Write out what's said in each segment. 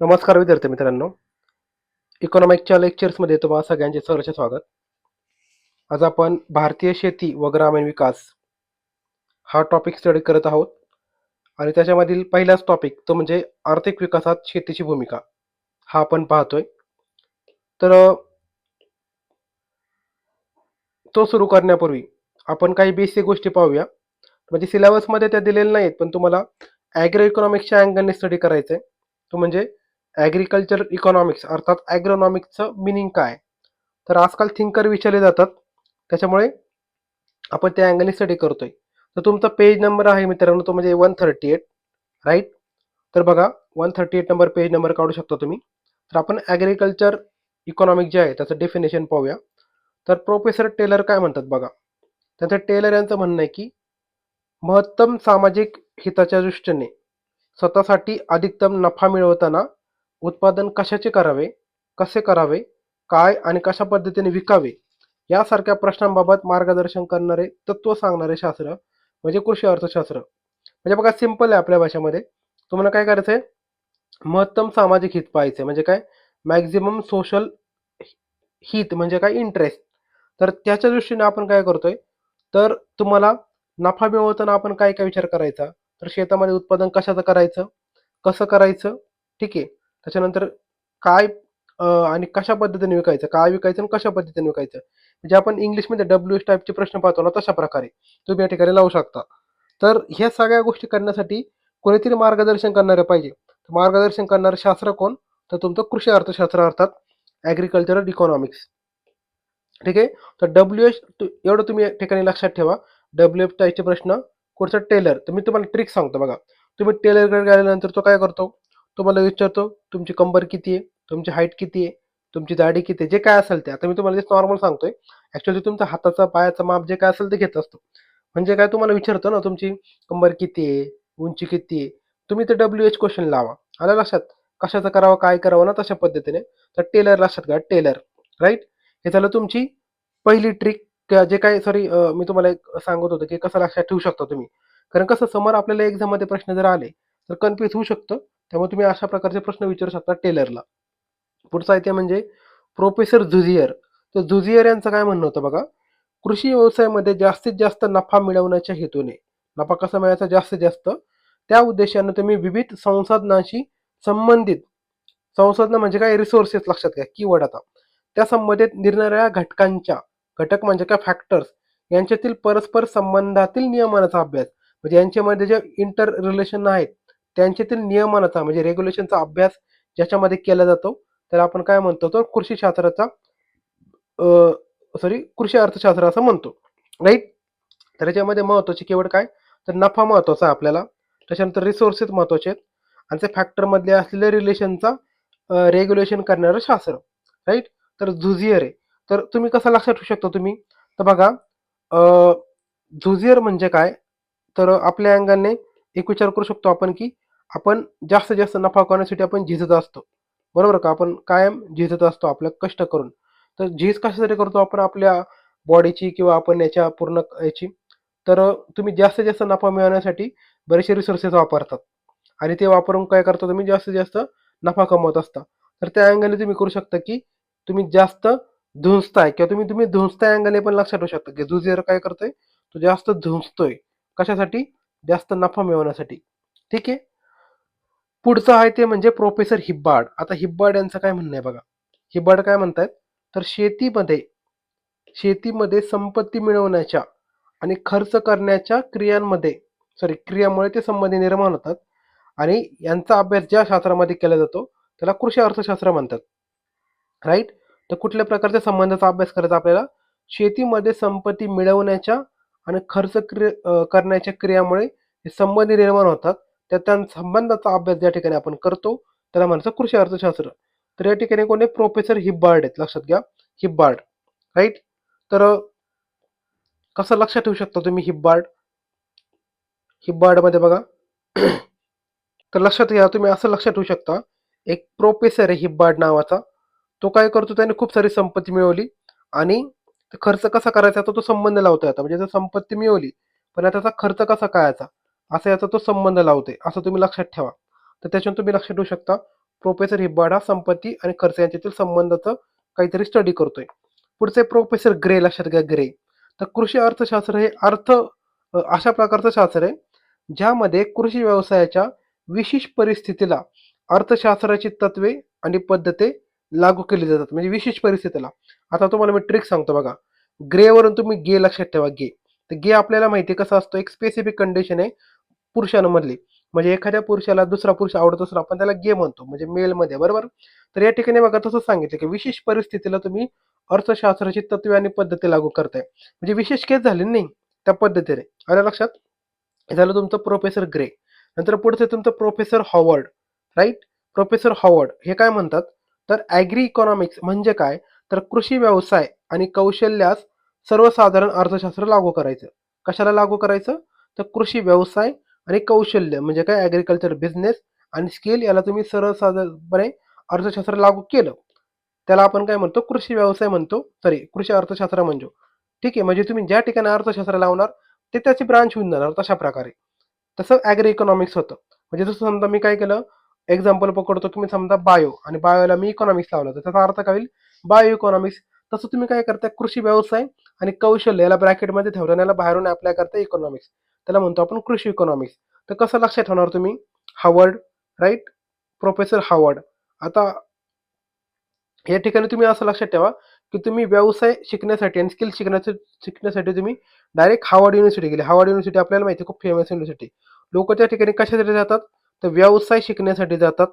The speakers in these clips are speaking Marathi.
नमस्कार विद्यार्थी मित्रांनो. इकॉनॉमिकच्या लेक्चर्समध्ये तुम्हाला सगळ्यांचे सहर्ष स्वागत. आज आपण भारतीय शेती व ग्रामीण विकास हा टॉपिक स्टडी करत आहोत. आणि त्याच्यामधील पहिलाच टॉपिक तो म्हणजे आर्थिक विकासात शेतीची भूमिका. हा आपण पाहतोय. तर तो सुरू करण्यापूर्वी आपण काही बेसिक गोष्टी पाहूया. म्हणजे सिलेबसमध्ये त्या दिलेल्या नाहीत पण तुम्हाला ॲग्रो इकॉनॉमिक्सच्या अँगलने स्टडी करायचं आहे तो म्हणजे ॲग्रिकल्चर इकॉनॉमिक्स अर्थात ॲग्रोनॉमिक्सचं मिनिंग काय? तर आजकाल थिंकर विचारले जातात. त्याच्यामुळे आपण त्या अँगलने स्टडी करतोय. तर तुमचा पेज नंबर आहे मित्रांनो तो म्हणजे वन थर्टी एट राईट तर बघा one thirty eight number page number काढू शकता तुम्ही. तर आपण ॲग्रिकल्चर इकॉनॉमिक जे आहे त्याचं डेफिनेशन पाहूया. तर प्रोफेसर टेलर काय म्हणतात बघा? त्यांचं टेलर यांचं म्हणणं आहे की महत्तम सामाजिक हिताच्या दृष्टीने स्वतःसाठी अधिकतम नफा मिळवताना उत्पादन कशाचे करावे कसे करावे काय आणि कशा पद्धतीने विकावे यासारख्या प्रश्नांबाबत मार्गदर्शन करणारे तत्व सांगणारे शास्त्र म्हणजे कृषी अर्थशास्त्र. म्हणजे बघा सिंपल आहे आपल्या भाषेमध्ये. तुम्हाला काय करायचं आहे महत्तम सामाजिक हित पाहायचं म्हणजे काय? मॅक्झिमम सोशल हित म्हणजे काय? इंटरेस्ट तर त्याच्या दृष्टीने आपण काय करतोय? तर तुम्हाला नफा मिळवताना आपण काय काय विचार करायचा? तर शेतामध्ये उत्पादन कशाचं करायचं? कसं करायचं? ठीक आहे. त्याच्यानंतर काय आणि कशा पद्धतीने विकायचं काय विकायचं आणि कशा पद्धतीने विकायचं? म्हणजे आपण इंग्लिशमध्ये डब्ल्यू एस टाईपचे प्रश्न पाहतो ना तशा प्रकारे. तुम्ही या ठिकाणी लावू शकता. तर ह्या सगळ्या गोष्टी करण्यासाठी कोणीतरी मार्गदर्शन करणारे पाहिजे. मार्गदर्शन करणारं शास्त्र कोण? तर तुमचं कृषी अर्थशास्त्र अर्थात ॲग्रिकल्चरल इकॉनॉमिक्स ठीक आहे? तर डब्ल्यू एच एवढं तुम्ही या ठिकाणी लक्षात ठेवा. डब्ल्यू एफ टाईपचे प्रश्न कुठचं टेलर तर मी तुम्हाला ट्रिक सांगतो बघा. तुम्ही टेलरकडे गेल्यानंतर तो काय करतो? तुम्हाला विचारतो तुमची कंबर किती आहे तुमची हाईट किती आहे तुमची जाडी किती आहे जे काय असेल ते. आता मी तुम्हाला नॉर्मल सांगतोय. ॲक्च्युली तुमचा हाताचा पायाचा माप जे काय असेल ते घेत असतो. म्हणजे काय तुम्हाला विचारतो ना तुमची कंबर किती आहे उंची किती आहे तुम्ही ते डब्ल्यू एच क्वेश्चन लावा. आलं लक्षात? कशाचं करावं काय करावं ना तशा पद्धतीने. तर टेलर लक्षात घ्या टेलर राईट हे झालं तुमची पहिली ट्रिक जे काय सॉरी मी तुम्हाला एक सांगत होतो की कसं लक्षात ठेवू शकता तुम्ही. कारण कसं समोर आपल्याला एक्झाममध्ये प्रश्न जर आले तर कन्फ्यूज होऊ शकतं. त्यामुळे तुम्ही अशा प्रकारचे प्रश्न विचारू शकता टेलरला. पुढचा आहे ते म्हणजे प्रोफेसर झुझियर तर झुझियर यांचं काय म्हणणं होतं बघा? कृषी व्यवसायामध्ये जास्तीत जास्त नफा मिळवण्याच्या हेतूने. नफा कसा मिळायचा जास्तीत जास्त. त्या उद्देशानं तुम्ही विविध संसाधनांशी संबंधित संसाधनं म्हणजे काय? रिसोर्सेस लक्षात घ्या. कीवर्ड आता. त्या संबंधित निरनिराळ्या घटकांच्या घटक म्हणजे काय? फॅक्टर्स यांच्यातील परस्पर संबंधातील नियमनाचा अभ्यास. म्हणजे यांच्यामध्ये जे इंटर रिलेशन आहेत त्यांच्यातील नियमनाचा म्हणजे रेग्युलेशनचा अभ्यास ज्याच्यामध्ये केला जातो त्याला आपण काय म्हणतो तर कृषी शास्त्राचा सॉरी कृषी अर्थशास्त्र असं म्हणतो. राईट तर याच्यामध्ये महत्वाची केवळ काय? तर नफा महत्त्वाचा आहे आपल्याला. त्याच्यानंतर रिसोर्सेस महत्त्वाचे आहेत. आणि ते फॅक्टरमधले असलेल्या रिलेशनचा रेग्युलेशन करणारं शास्त्र. राईट तर झुझियर आहे. तर तुम्ही कसं लक्षात ठेवू शकता तुम्ही? तर बघा झुझियर म्हणजे काय? तर आपल्या अंगाने एक विचार करू शकतो आपण की आपण जास्तीत जास्त नफा करण्यासाठी आपण झिजत असतो. बरोबर का? आपण कायम झिजत असतो आपलं कष्ट करून. तर झीज कशासाठी करतो आपण? आपल्या बॉडीची किंवा आपण याच्या पूर्ण याची? तर तुम्ही जास्तीत जास्त नफा मिळवण्यासाठी बरेचसे रिसोर्सेस वापरतात. आणि ते वापरून काय करता तुम्ही? जास्तीत जास्त नफा कमवत असता. तर त्या अँगलने तुम्ही करू शकता की तुम्ही जास्त धुंजताय किंवा तुम्ही तुम्ही धुंसताय अँगलने पण लक्षात ठेवू शकता की जुझियर काय करतोय तो जास्त धुंजतोय कशासाठी? जास्त नफा मिळवण्यासाठी. ठीक आहे? पुढचं आहे ते म्हणजे प्रोफेसर हिब्बाड. आता हिब्बाड यांचं काय म्हणणं आहे बघा. हिब्बाड काय म्हणतात तर शेतीमध्ये शेतीमध्ये संपत्ती मिळवण्याच्या आणि खर्च करण्याच्या क्रियांमध्ये सॉरी क्रियामुळे ते संबंधी निर्माण होतात. आणि यांचा अभ्यास ज्या शास्त्रामध्ये केला जातो त्याला कृषी अर्थशास्त्र म्हणतात. राईट तर कुठल्या प्रकारच्या संबंधाचा अभ्यास करायचा आपल्याला? शेतीमध्ये संपत्ती मिळवण्याच्या आणि खर्च क्रिय करण्याच्या क्रियामुळे हे संबंध निर्माण होतात. त्या त्या संबंधाचा अभ्यास ज्या ठिकाणी आपण करतो त्याला म्हणायचं कृषी अर्थशास्त्र. तर या ठिकाणी कोण आहे? प्रोफेसर हिब्बार्ड आहेत. लक्षात घ्या. हिब्बार्ड राईट तर कसं लक्षात ठेवू शकता तुम्ही हिब्बार्ड हिब्बार्डमध्ये बघा. तर लक्षात घ्या तुम्ही असं लक्षात ठेवू शकता. एक प्रोफेसर आहे हिब्बार्ड नावाचा. तो काय करतो? त्याने खूप सारी संपत्ती मिळवली आणि खर्च कसा करायचा? तो संबंध लावतो आता. म्हणजे जर संपत्ती मिळवली पण आता त्याचा खर्च कसा करायचा असा याचा तो संबंध लावते असं तुम्ही लक्षात ठेवा. तर त्याच्यातून तुम्ही लक्षात ठेवू शकता प्रोफेसर हिब्बाडा संपत्ती आणि खर्च यांच्यातील संबंधाचं काहीतरी स्टडी करतोय. पुढचे प्रोफेसर ग्रे लक्षात घ्या ग्रे. तर कृषी अर्थशास्त्र हे अर्थ अशा प्रकारचं शास्त्र आहे ज्यामध्ये कृषी व्यवसायाच्या विशेष परिस्थितीला अर्थशास्त्राची तत्वे आणि पद्धते लागू केली जातात म्हणजे विशेष परिस्थितीला. आता तुम्हाला मी ट्रिक सांगतो बघा. ग्रेवरून तुम्ही गे लक्षात ठेवा गे. तर गे आपल्याला माहिती आहे कसं असतो? एक स्पेसिफिक कंडिशन आहे पुरुषांमधली म्हणजे एखाद्या पुरुषाला दुसरा पुरुष आवडत असतो आपण त्याला गे म्हणतो म्हणजे मेलमध्ये बरोबर? तर या ठिकाणी बघा तसं सांगितलं की विशेष परिस्थितीला तुम्ही अर्थशास्त्राची तत्वे आणि पद्धती लागू करताय. म्हणजे विशेष केस झाली नाही त्या पद्धतीने. आलं लक्षात? हे झालं तुमचं प्रोफेसर ग्रे नंतर पुढचं तुमचं professor Howard right professor Howard हे काय म्हणतात? तर ॲग्री इकॉनॉमिक्स म्हणजे काय? तर कृषी व्यवसाय आणि कौशल्यास सर्वसाधारण अर्थशास्त्र लागू करायचं. कशाला लागू करायचं? तर कृषी व्यवसाय आणि कौशल्य म्हणजे काय? ॲग्रिकल्चर बिझनेस आणि स्किल याला तुम्ही सर्वसाधारणपणे अर्थशास्त्र लागू केलं. त्याला आपण काय म्हणतो? कृषी व्यवसाय म्हणतो. सॉरी कृषी अर्थशास्त्र म्हणतो. ठीक आहे म्हणजे तुम्ही ज्या ठिकाणी अर्थशास्त्र लावणार ते त्याची ब्रांच होऊन जाणार तशा प्रकारे. तसं ॲग्री इकॉनॉमिक्स होतं. म्हणजे जसं समजा मी काय केलं? एक्झाम्पल पकडतो की मी समजा बायो आणि बायोला मी इकॉनॉमिक्स लावलं तर त्याचा अर्थ काय होईल? बायो इकॉनॉमिक्स तसं तुम्ही काय करता कृषी व्यवसाय आणि कौशल्य याला ब्रॅकेटमध्ये ठेवलं याला बाहेरून अप्लाय करता इकॉनॉमिक्स त्याला म्हणतो आपण कृषी इकॉनॉमिक्स तर कसं लक्षात ठेवणार तुम्ही? Howard right? प्रोफेसर हावर्ड आता या ठिकाणी तुम्ही असं लक्षात ठेवा की तुम्ही व्यवसाय शिकण्यासाठी आणि स्किल शिकण्यासाठी शिकण्यासाठी तुम्ही डायरेक्ट हावर्ड युनिव्हर्सिटी गेले. हावर्ड युनिव्हर्सिटी आपल्याला माहिती आहे खूप फेमस युनिव्हर्सिटी लोक त्या ठिकाणी कशासाठी जातात? तर व्यवसाय शिकण्यासाठी जातात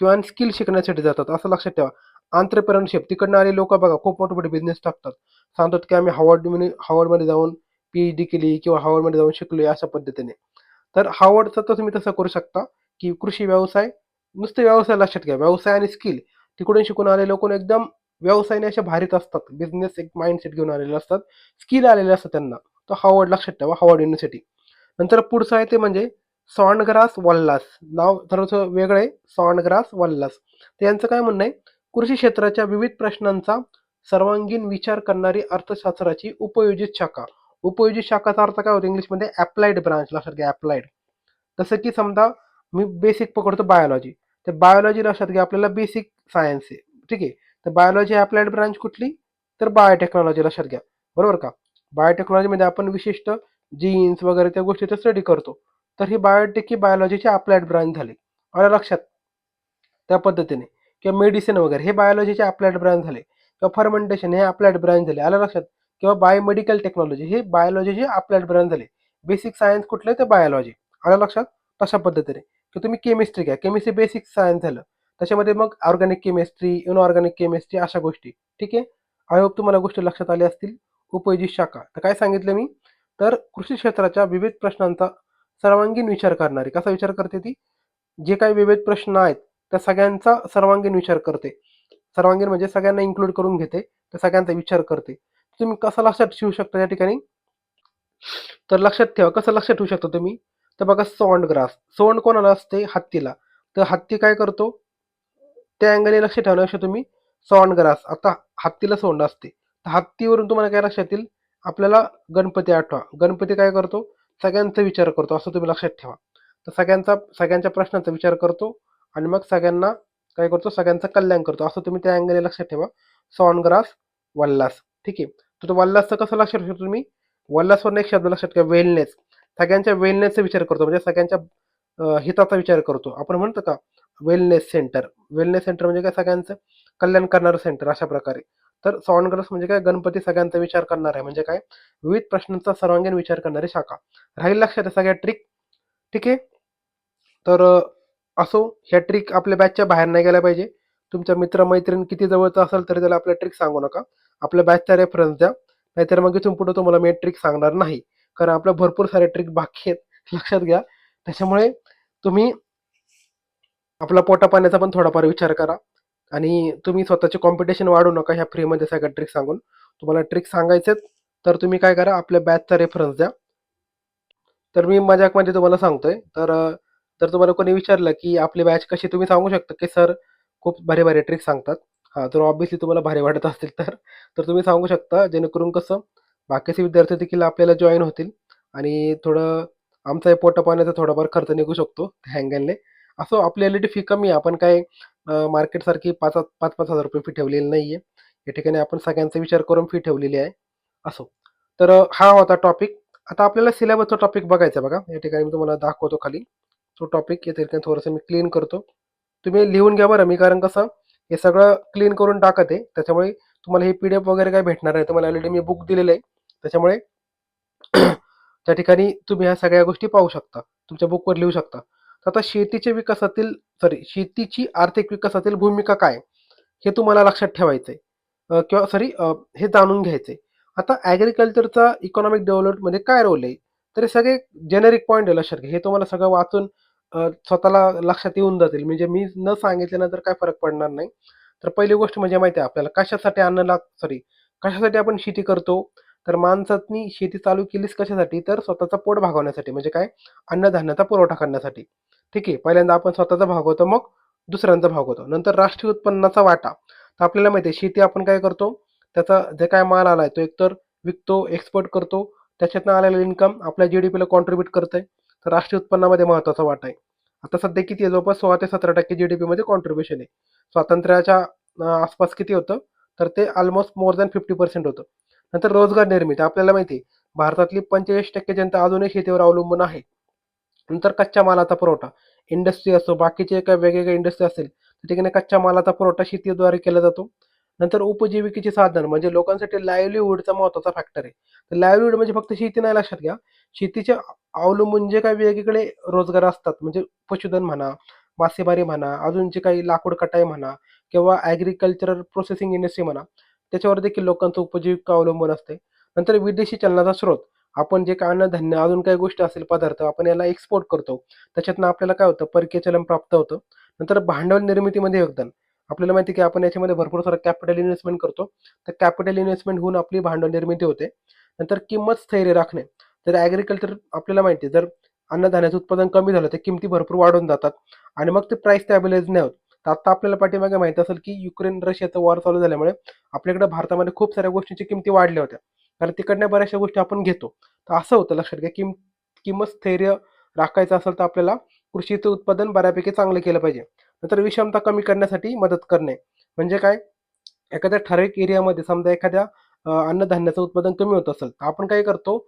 किंवा स्किल शिकण्यासाठी जातात असं लक्षात ठेवा. आंतरप्रेनरशिप तिकडनं आले लोक बघा खूप मोठे मोठे बिझनेस टाकतात. सांगतात की आम्ही हावर्ड हावर्डमध्ये जाऊन पी एच डी केली किंवा हावर्डमध्ये जाऊन शिकलोय अशा पद्धतीने. तर हावर्डचं तर तुम्ही तसं करू शकता की कृषी व्यवसाय नुसते व्यवसाय लक्षात घ्या. व्यवसाय आणि स्किल तिकडून शिकून आलेले लोक एकदम व्यवसायाने असे भारीत असतात. बिझनेस एक माइंडसेट घेऊन आलेले असतात. स्किल आलेले असतात त्यांना. तर हावर्ड लक्षात ठेवा. हावर्ड युनिव्हर्सिटी नंतर पुढचं आहे ते म्हणजे सॉनग्रास वल्लास नाव थोडंसं वेगळं आहे. सॉनग्रास वल्लास तर यांचं काय म्हणणं आहे? कृषी क्षेत्राच्या विविध प्रश्नांचा सर्वांगीण विचार करणारी अर्थशास्त्राची उपयोजित शाखा. उपयोजित शाखाचा अर्थ काय होतो इंग्लिशमध्ये? अप्लाइड ब्रांच लक्षात घ्या अप्लाइड जसं की समजा मी बेसिक पकडतो बायोलॉजी तर बायोलॉजी लक्षात घ्या आपल्याला बेसिक सायन्स आहे. ठीक आहे? तर बायोलॉजी अप्लाइड ब्रांच कुठली? तर बायोटेक्नॉलॉजी लक्षात घ्या बरोबर का? बायोटेक्नॉलॉजीमध्ये आपण विशिष्ट जीन्स वगैरे त्या गोष्टीचा स्टडी करतो. तर ही बायोटेक ही बायोलॉजीची अप्लाइड ब्रांच झाली. आलं लक्षात? त्या पद्धतीने. किंवा मेडिसिन वगैरे हे बायोलॉजीचे अप्लाइड ब्रांच झाले. किंवा फर्मेंटेशन हे अप्लाइड ब्रांच झाले. आलं लक्षात? किंवा बायोमेडिकल टेक्नॉलॉजी हे बायोलॉजी हे अप्लाइड ब्रँड झाले. बेसिक सायन्स कुठले ते बायोलॉजी आलं लक्षात? तशा पद्धतीने. की तुम्ही केमिस्ट्री घ्या. केमिस्ट्री बेसिक सायन्स झालं. त्याच्यामध्ये मग ऑर्गॅनिक केमिस्ट्री इनऑर्गॅनिक केमिस्ट्री अशा गोष्टी. ठीक आहे? आय होप तुम्हाला गोष्टी लक्षात आल्या असतील. उपयोजित शाखा. तर काय सांगितलं मी? तर कृषी क्षेत्राच्या विविध प्रश्नांचा सर्वांगीण विचार करणारी. कसा विचार करते ती? जे काही विविध प्रश्न आहेत त्या सगळ्यांचा सर्वांगीण विचार करते. सर्वांगीण म्हणजे सगळ्यांना इन्क्लूड करून घेते. त्या सगळ्यांचा विचार करते. तुम्ही कसं लक्षात ठेवू शकता या ठिकाणी? तर लक्षात ठेवा कसं लक्षात ठेवू शकता तुम्ही? तर बघा सोंड ग्रास सोंड कोणाला असते? हत्तीला. तर हत्ती काय करतो? त्या अँगलने लक्ष ठेवण्यापेक्षा तुम्ही. सोंड ग्रास आता हत्तीला सोंड असते. तर हत्तीवरून तुम्हाला काय लक्षात येईल? आपल्याला गणपती आठवा. गणपती काय करतो? सगळ्यांचा विचार करतो असं तुम्ही लक्षात ठेवा. तर सगळ्यांचा सगळ्यांच्या प्रश्नांचा विचार करतो आणि मग सगळ्यांना काय करतो? सगळ्यांचं कल्याण करतो. असं तुम्ही त्या अँगलने लक्षात ठेवा. सॉनग्रास वल्लास ठीक आहे. तर तो वल्लासचं कसं लक्षात ठेवतो तुम्ही? वल्लासवर एक शब्द लक्षात घ्या वेलनेस सगळ्यांच्या वेलनेसचा विचार करतो म्हणजे सगळ्यांच्या हिताचा विचार करतो. आपण म्हणतो का वेलनेस सेंटर वेलनेस सेंटर म्हणजे काय? सगळ्यांचं कल्याण करणारं सेंटर अशा प्रकारे. तर सॉनग्रस म्हणजे काय? गणपती सगळ्यांचा विचार करणार. आहे म्हणजे काय? विविध प्रश्नांचा सर्वांगीण विचार करणारी शाखा. राहील लक्षात आहे सगळ्या ट्रिक ठीक आहे? तर असो ह्या ट्रिक आपल्या बॅचच्या बाहेर नाही गेल्या पाहिजे. तुमच्या मित्रमैत्रीण किती जवळचा असेल तरी त्याला आपल्या ट्रिक सांगू नका. आपल्या बॅचचा रेफरन्स द्या. नाहीतर मग इथून पुढे तुम्हाला मी ट्रिक सांगणार नाही. कारण आपल्या भरपूर सारे ट्रिक बाकी आहेत. लक्षात घ्या. त्याच्यामुळे तुम्ही आपला पोटा पाण्याचा पण थोडाफार विचार करा. आणि तुम्ही स्वतःचे कॉम्पिटिशन वाढू नका ह्या फ्रीमध्ये सगळ्या ट्रिक सांगून. तुम्हाला ट्रिक सांगायचेत तर तुम्ही काय करा आपल्या बॅचचा रेफरन्स द्या. तर मी मजाकमध्ये तुम्हाला सांगतोय. तर तर जर तुम्हाला कोणी विचारलं की आपली बॅच कशी तुम्ही सांगू शकता की सर खूप भारी भारी ट्रिक सांगतात. हां तर ऑब्व्हियसली तुम्हाला भारी वाटत असतील तर. तर तुम्ही सांगू शकता जेणेकरून कसं बाकीचे विद्यार्थी देखील आपल्याला जॉईन होतील आणि थोडं आमचा पोटा पाण्याचा थोडाफार खर्च निघू शकतो त्या असं असो आपली एलईडी फी कमी आहे. आपण काय मार्केटसारखी पाच पाच पाच हजार रुपये फी ठेवलेली नाही आहे या ठिकाणी आपण सगळ्यांचा विचार करून फी ठेवलेली आहे. असो. तर हा होता टॉपिक आता आपल्याला सिलेबसचा टॉपिक बघायचा आहे बघा. या ठिकाणी मी तुम्हाला दाखवतो खाली. तो टॉपिक या ठिकाणी थोडंसं मी क्लीन करतो. तुम्ही लिहून घ्या बरं. मी कारण कसं हे सगळं क्लीन करून टाकत आहे. त्याच्यामुळे तुम्हाला हे पी डी एफ वगैरे काय भेटणार आहे तुम्हाला ऑलरेडी मी बुक दिलेलं आहे. त्याच्यामुळे त्या ठिकाणी तुम्ही ह्या सगळ्या गोष्टी पाहू शकता. तुमच्या बुकवर लिहू शकता. तर आता शेतीच्या विकासातील सॉरी शेतीची आर्थिक विकासातील भूमिका काय हे तुम्हाला लक्षात ठेवायचं आहे. किंवा सॉरी हे जाणून घ्यायचं आहे. आता ॲग्रिकल्चरचा इकॉनॉमिक डेव्हलपमध्ये काय रोल आहे? तर हे सगळे जेनेरिक पॉईंट आहे लक्षात घ्या. हे तुम्हाला सगळं वाचून स्वतःला लक्षात येऊन जातील. म्हणजे मी न सांगितल्यानंतर काय फरक पडणार नाही. तर पहिली गोष्ट म्हणजे माहिती आहे आपल्याला कशासाठी अन्न लाग सॉरी कशासाठी आपण शेती करतो? तर माणसांनी शेती चालू केलीच कशासाठी? तर स्वतःचा पोट भागवण्यासाठी म्हणजे काय? अन्नधान्याचा पुरवठा करण्यासाठी. ठीक आहे पहिल्यांदा आपण स्वतःचा भागवतो मग दुसऱ्यांचा भागवतो. नंतर राष्ट्रीय उत्पन्नाचा वाटा. तर आपल्याला माहिती आहे शेती आपण काय करतो? त्याचा जे काय माल आलाय तो एकतर विकतो एक्सपोर्ट करतो. त्याच्यातनं आलेलं इन्कम आपल्या जी डी पीला कॉन्ट्रीब्युट करतंय. आहे राष्ट्रीय उत्पन्नामध्ये महत्त्वाचा वाटा आहे. आता सध्या किती आहे? जवळपास सोळा ते सतरा टक्के जी डी पीमध्ये कॉन्ट्रीब्युशन आहे. स्वातंत्र्याच्या आसपास किती होतं? तर ते almost more than fifty percent होतं. नंतर रोजगार निर्मिती आपल्याला माहिती आहे भारतातली पंचेचाळीस टक्के जनता अजूनही शेतीवर अवलंबून आहे. नंतर कच्च्या मालाचा पुरवठा इंडस्ट्री असो बाकीचे काही वेगवेगळे इंडस्ट्री असेल तर ठिकाणी कच्च्या मालाचा पुरवठा शेतीद्वारे केला जातो. नंतर उपजीविकेचे साधन म्हणजे लोकांसाठी लाईव्हलीहूडचा महत्त्वाचा फॅक्टर आहे. तर लाईव्हलीहूड म्हणजे फक्त शेती नाही लक्षात घ्या. शेतीचे अवलंबून जे काही वेगवेगळे रोजगार असतात म्हणजे पशुधन म्हणा मासेमारी म्हणा अजून जे काही लाकूड कटाई म्हणा किंवा ॲग्रिकल्चरल प्रोसेसिंग इंडस्ट्री म्हणा त्याच्यावर देखील लोकांचं उपजीविका अवलंबून असते. नंतर विदेशी चलनाचा स्रोत. आपण जे काय अन्नधान्य अजून काही गोष्टी असेल पदार्थ आपण याला एक्सपोर्ट करतो. त्याच्यातनं आपल्याला काय होतं? परकीय चलन प्राप्त होतं. नंतर भांडवल निर्मितीमध्ये योगदान. आपल्याला माहिती आहे की आपण याच्यामध्ये भरपूर सारं कॅपिटल इन्व्हेस्टमेंट करतो. तर कॅपिटल इन्व्हेस्टमेंट होऊन आपली भांडवल निर्मिती होते. नंतर किंमत स्थैर्य राखणे. तर ॲग्रिकल्चर आपल्याला माहिती आहे जर अन्नधान्याचं उत्पादन कमी झालं तर किमती भरपूर वाढून जातात. आणि मग ते प्राईस स्टॅबिलाइज नाही होत. तर आता आपल्याला पाठीमागे माहिती असेल की युक्रेन रशियाचं वॉर चालू झाल्यामुळे आपल्याकडे भारतामध्ये खूप साऱ्या गोष्टींची किमती वाढल्या होत्या. कारण तिकडनं बऱ्याचशा गोष्टी आपण घेतो. तर असं होतं लक्षात घ्या किम किंमत स्थैर्य राखायचं असेल तर आपल्याला कृषीचं उत्पादन बऱ्यापैकी चांगलं केलं पाहिजे. नंतर विषमता कमी करण्यासाठी मदत करणे. म्हणजे काय? एखाद्या ठराविक एरियामध्ये समजा एखाद्या अन्नधान्याचं उत्पादन कमी होत असेल तर आपण काय करतो?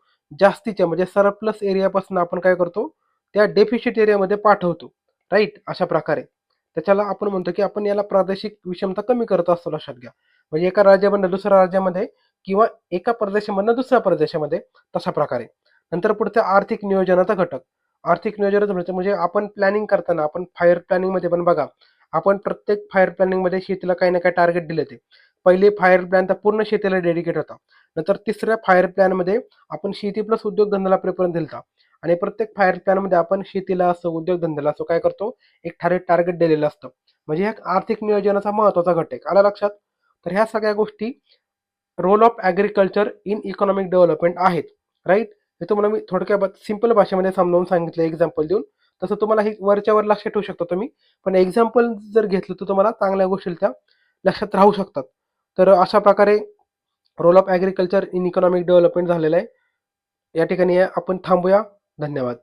जास्तीच्या म्हणजे सरप्लस एरियापासून आपण काय करतो? त्या डेफिशिट एरियामध्ये पाठवतो. राईट अशा प्रकारे. त्याच्याला आपण म्हणतो की आपण याला प्रादेशिक विषमता कमी करत असतो लक्षात घ्या. म्हणजे एका राज्यामधनं दुसऱ्या राज्यामध्ये किंवा एका प्रदेशामधनं दुसऱ्या प्रदेशामध्ये तशा प्रकारे. नंतर पुढचं आर्थिक नियोजनाचा घटक. आर्थिक नियोजनच म्हणजे म्हणजे आपण प्लॅनिंग करताना आपण फायर प्लॅनिंगमध्ये पण बघा आपण प्रत्येक फायर प्लॅनिंगमध्ये शेतीला काही ना काही टार्गेट दिले ते. पहिले फायर प्लॅन तर पूर्ण शेतीला डेडिकेट होता. नंतर तिसऱ्या फायर प्लॅनमध्ये आपण शेती प्लस उद्योगधंद्याला प्रेफरन्स दिलता. आणि प्रत्येक फायर प्लॅनमध्ये आपण शेतीला असो उद्योगधंद्याला असो काय करतो? एक ठराविक टार्गेट दिलेलं असतं. म्हणजे ह्या आर्थिक नियोजनाचा महत्त्वाचा घटक आला लक्षात? तर ह्या सगळ्या गोष्टी role of agriculture in economic development आहेत. राईट हे तुम्हाला मी थोडक्या सिंपल भाषेमध्ये समजावून सांगितलं एक्झाम्पल देऊन. तसं तुम्हाला हे वरच्यावर लक्ष ठेवू शकता तुम्ही. पण एक्झाम्पल जर घेतलं तर तुम्हाला चांगल्या गोष्टी त्या लक्षात राहू शकतात. तर अशा प्रकारे role of agriculture in economic development झालेलं आहे. या ठिकाणी आपण थांबूया. धन्यवाद.